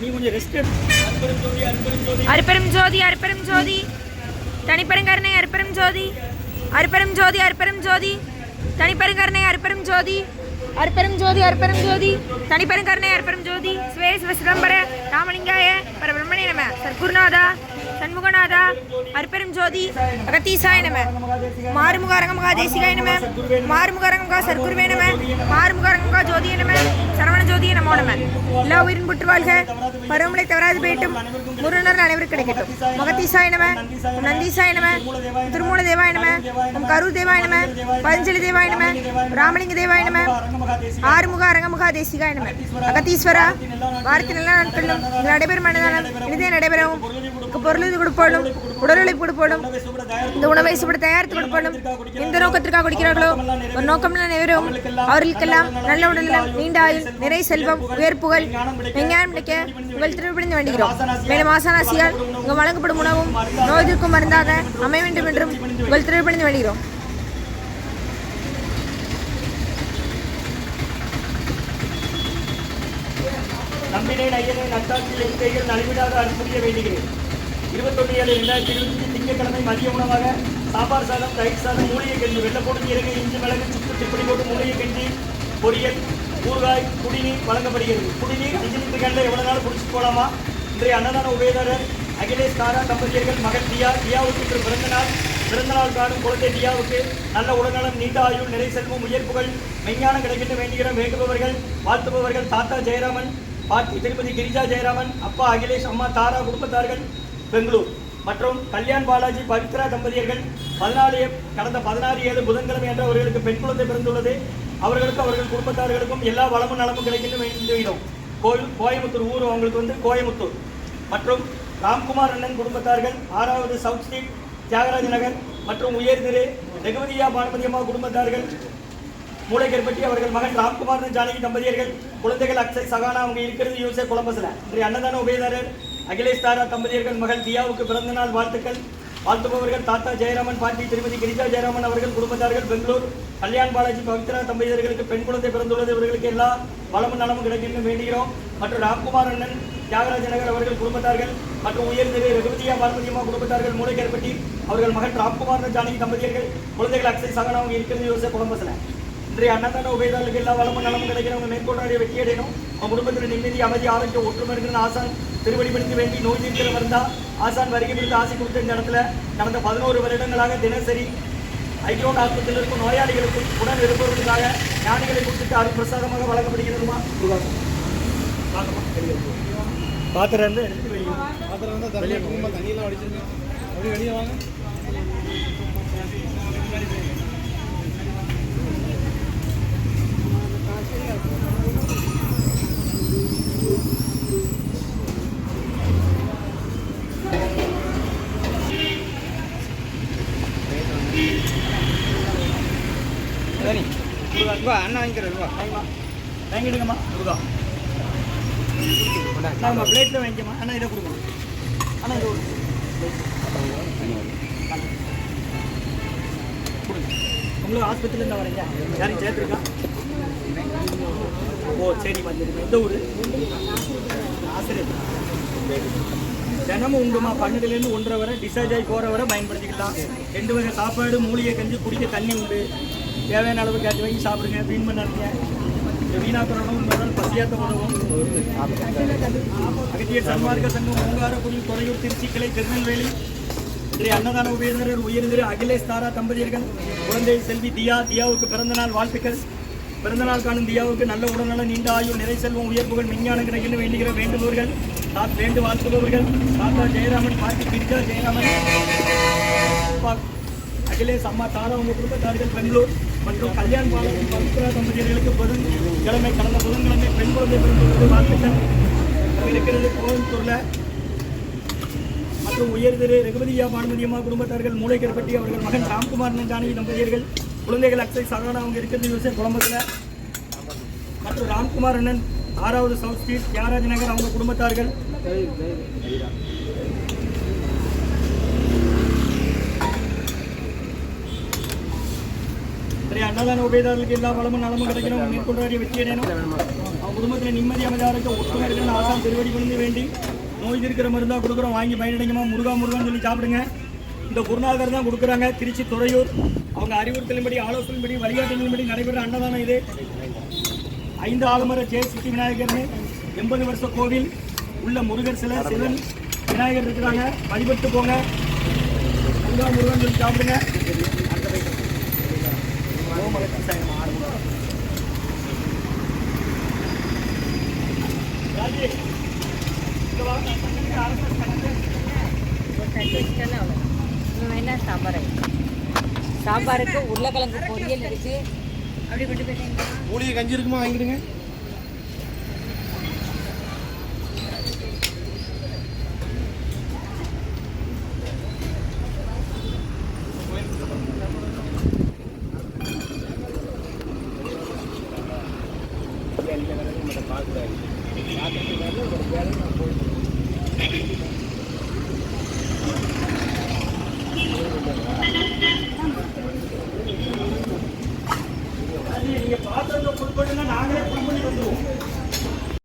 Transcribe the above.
நீ கொஞ்சம் ரெஸ்ட் அற்புதம் ஜோதி அற்புதம் ஜோதி. அருப்பெரும் ஜோதி அருப்பெரும் ஜோதி. தனிப்பெருங்கருணை அருப்பெரும் ஜோதி. அருப்பெரும் ஜோதி அருப்பெரும் ஜோதி. தனிப்பெருங்கருணை அருப்பெரும் ஜோதி. அருப்பெரும் ஜோதி அருப்பெரும் ஜோதி. தனிப்பெருங்கருணை அருப்பெரும் ஜோதி. ஸ்வேஸ் சிதம்பர ராமலிங்காய பரபிரம்மணே நம. சர்க்குருநாதா சண்முகநாதா அற்பெரும் ஜோதி அகத்தீசாய நம. மாறுமுக அரங்கமுகா தேசிகாய நம. மாறுமுக அரங்கமுகா சர்க்குருவே நம. மாறுமுக அரங்கமுகா ஜோதிய நம. சரவண ஜோதிய நமோ நம. எல்லா உயிரின் புற்று வாழ்க. பருவமழை தவறாது போயிட்டும். முருகனர் அனைவரும் கிடைக்கட்டும். மகத்தீசாய நம. நந்தீசாய நம. திருமூல தேவாய நம. நம் கரூர் தேவாய நம. பதஞ்சலி தேவாய நம. ராமலிங்க தேவாய நம. ஆறுமுக அரங்கமுகா தேசிகாய நம. அகத்தீஸ்வரா வாரத்தின் எல்லா நாட்களிலும் நடைபெறும் மனதானம் இனிதே நடைபெறவும் உனக்கு பொருளுதவி கொடுப்போடும் உடலுழைப்பு கொடுப்போடும் இந்த உணவை சுவடு தயாரித்து கொடுப்போடும் எந்த நோக்கத்திற்காக கொடுக்கிறார்களோ ஒரு நோக்கம் நிறைவேறும். அவர்களுக்கெல்லாம் நல்ல உடல்நலம் நீண்ட ஆயுள் நிறை செல்வம் உயர் புகழ் விஞ்ஞானம் கிடைக்க உங்கள் திருப்பிடிந்து வேண்டுகிறோம். மேலும் ஆசானாசியால் இங்கு வழங்கப்படும் உணவும் நோய் எதிர்க்கும் மருந்தாக அமைய வேண்டும் என்றும் உங்கள் திருப்பிடிந்து வேண்டுகிறோம். நம்பினேன் ஐயனே நட்டாட்சியில் இருக்கைகள் நலிவிடாத அனுப்பிய வேண்டுகிறேன். இருபத்தொன்று ஏழு ரெண்டாயிரத்தி இருபத்தி திங்கட்கிழமை மதிய உணவாக சாம்பார் சாதம் தயிர் சாதம் மூலிகை கஞ்சி வெள்ளப்போடு இறங்கை இஞ்சி மிளகு சுற்று திப்படி போட்டு மூலிகை கஞ்சி பொரியல் ஊறுகாய் குடிநீர் வழங்கப்படுகிறது. குடிநீர் அஞ்சு லிட்டர் கண்டில் எவ்வளோ நாள் குடிச்சு போகலாமா இன்றைய அன்னதான உபயதாரர் அகிலேஷ் தாரா தம்பதியர்கள் மகன் தியா தியாவுக்கு இன்று பிறந்த நாள் பிறந்த நாள் காணும் குழந்தை தியாவுக்கு நல்ல உடல்நலம் நீண்ட ஆயுள் நிறை செல்வம் உயர்ப்புகள் மெஞ்ஞானம் கிடைக்கின்ற வேண்டுகிற வேண்டுபவர்கள் வாழ்த்துபவர்கள் தாத்தா ஜெயராமன் பாட்டி திருப்பதி கிரிஜா ஜெயராமன் அப்பா அகிலேஷ் அம்மா தாரா குடும்பத்தார்கள் பெங்களூர். மற்றும் கல்யாண் பாலாஜி பவித்ரா தம்பதியர்கள் பதினாலு கடந்த பதினாறு ஏழு புதன்கிழமை என்ற அவர்களுக்கு பெண் குழந்தை பிறந்துள்ளது. அவர்களுக்கும் அவர்கள் குடும்பத்தார்களுக்கும் எல்லா வளமும் நலமும் கிடைக்கின்ற வேண்டுகிறோம் கோயில் கோயம்புத்தூர் ஊர் அவங்களுக்கு வந்து கோயம்புத்தூர். மற்றும் ராம்குமார் அண்ணன் குடும்பத்தார்கள் ஆறாவது சவுத் ஸ்ட்ரீட் தியாகராஜ நகர் மற்றும் உயர்திரு திரு ரெகுவதியா பானுமதியம்மா குடும்பத்தார்கள் மூளைக்கற்பட்டி அவர்கள் மகன் ராம்குமார் ஜானகி தம்பதியர்கள் குழந்தைகள் அக்ஷய் சகானா அவங்க இருக்கிறது யூசே கொலம்பஸ்ல. இன்றைய அன்னதான உபயதாரர் அகிலேஷ் தாரா தம்பதியர்கள் மகள் தியாவுக்கு பிறந்த நாள் வாழ்த்துக்கள். வாழ்த்துபவர்கள் தாத்தா ஜெயராமன் பாட்டி திருமதி கிரிஜா ஜெயராமன் அவர்கள் குடும்பத்தார்கள் பெங்களூர் கல்யாண் பாலாஜி பவித்ரா தம்பதியர்களுக்கு பெண் குழந்தை பிறந்துள்ளது. இவர்களுக்கு எல்லா வளமும் நலமும் கிடைக்கும் வேண்டுகிறோம். மற்றும் ராம்குமார் அண்ணன் தியாகராஜ நகர் அவர்கள் குடும்பத்தார்கள் மற்றும் உயர் திரு ரகுபதியா பார்வதியம்மா குடும்பத்தார்கள் மூளைக்கற்பட்டி அவர்கள் மகன் ராம்குமார் ஜானகி தம்பதியர்கள் குழந்தைகள் அக்ஷய் சகானா அவங்க இருக்கிறது யோசே கொலம்பஸ்ல. இன்றைய அன்னதான உபயதாரர்களுக்கு எல்லா வளமும் நலமும் கிடைக்கிறவங்க மேற்கொண்டாடிய வெற்றி அடையணும் அவங்க குடும்பத்தில் நிம்மதி அமைதி ஆரோக்கியம் ஒற்றுமை இருக்கிற ஆசான் திருவடிப்படுத்தி வேண்டி நோய் தீர்க்கிற வந்தா ஆசான் வருகை கொடுத்து ஆசை கொடுத்த இந்த இடத்துல கடந்த பதினோரு வருடங்களாக தினசரி ஐக்கியோட ஆஸ்பத்திரியில் இருக்கும் நோயாளிகளுக்கும் உடன் இருப்பவர்களுக்காக ஞானிகளை கொடுத்துட்டு அருள் பிரசாதமாக வழங்கப்படுகிறதுமா? பாத்திரம் இருந்து எடுத்து வையும் பாத்திரம் வந்து தண்ணியெல்லாம் அடிச்சிருங்க அப்படி வெளியே வாங்க. வா அண்ணா வாங்கிக்கிறேன் வா வாங்கிமா வாங்கிடுங்கம்மா முருகா. நாங்கம்மா பிளேட்டில் வாங்கிக்கம்மா. அண்ணா இதை கொடுங்க அண்ணா இதை கொடுங்க கொடுங்க உங்களுக்கு ஆஸ்பத்திரியில் வரீங்க. யாரையும் சேர்த்துருக்கா? ஓ சரி வந்துருங்க எந்த ஊர். ஆசிரியர். தினமும் உண்டுமா? பன்னெண்டுலேருந்து ஒன்றரை வரை டிஸ்சார்ஜ் ஆகி போகிற வரை பயன்படுத்திக்கலாம். ரெண்டு வகை சாப்பாடு மூலிகை கஞ்சி குடிக்க தண்ணி உண்டு. தேவையான அளவு கேட்டு வாங்கி சாப்பிடுங்க. வீண் பண்ணாதீங்க. இந்த வீணாக்கிற உணவு முதல் பசியாத்த உணவும் சன்மார்க்க சங்கம் ஓங்காரக்குடி துறையூர் திருச்சி கிளை திருநெல்வேலி. இன்றைய அன்னதான உபயதரர் உயர்ந்திரு அகிலேஷ் தாரா தம்பதியர்கள் குழந்தை செல்வி தியா தியாவுக்கு பிறந்தநாள் வாழ்த்துக்கள். பிறந்தநாள் காணும் தியாவுக்கு நல்ல உடல்நலம் நீண்ட ஆயுள் நிறை செல்வம் உயர்ப்புகள் விஞ்ஞான கிடைக்கின்ற வேண்டுகிற வேண்டுபவர்கள் தாத் வேண்டு வாழ்த்துபவர்கள் தாத்தா ஜெயராமன் பாட்டி பிரிஜா ஜெயராமன் அகிலேஷ் அம்மா தாரா உங்க குடும்பத்தார்கள் பெங்களூர். மற்றும் கல்யாண் பாலாஜி மருத்துவ தம்பதியர்களுக்கு புதன் கிழமை கடந்த புதன்கிழமை பெண் குழந்தை பிறந்தது வாழ்த்துக்கள். இருக்கிறது கோயம்புத்தூரில் மற்றும் உயர் திரு ரகுபதியா பானுமதியம்மா குடும்பத்தார்கள் மூளைக்கற்பட்டி அவர்கள் மகன் ராம்குமார் நந்தானி தம்பதியர்கள் குழந்தைகள் அக்ஷய் சாதாரண அவங்க இருக்கிறது யூசே குழம்பத்தில் மற்றும் ராம்குமார் அண்ணன் ஆறாவது சவுத் ஸ்ட்ரீட் தியாகராஜ் நகர் அவங்க குடும்பத்தார்கள். இன்றைய அன்னதான உபயதாரர்களுக்கு எல்லா வளமும் நலமும் கிடைக்கணும் மேற்கொண்டாடிய வெற்றி அடையணும் அவங்க குடும்பத்தில் நிம்மதி அமைதியாக இருக்க ஒற்றுமை இருக்கணும்னு திருவடி பண்ணி வேண்டி நோய் இருக்கிற மருந்தா கொடுக்குறோம் வாங்கி பயனடைங்கம்மா முருகா முருகான்னு சொல்லி சாப்பிடுங்க இந்த குருநாதர் தான் கொடுக்குறாங்க திருச்சி துறையூர் அவங்க அறிவுறுத்தலின்படி ஆலோசனைப்படி வழிகாட்டுதலின்படி நடைபெற அன்னதானம் இது ஐந்து ஆலமர ஜெய சித்தி விநாயகர்னு எண்பது வருஷ கோவில் உள்ள முருகர் சிலை சிவன் விநாயகர் இருக்கிறாங்க வழிபட்டு போங்க முருகா முருகன் சொல்லி சாப்பிடுங்க என்ன சாம்பார் சாம்பாருக்கு உருளைக்கிழங்கு பொரியல் இருக்கு. அப்படி கொண்டு போயிட்டீங்க மூலிகை கஞ்சி இருக்குமா வாங்கிடுங்க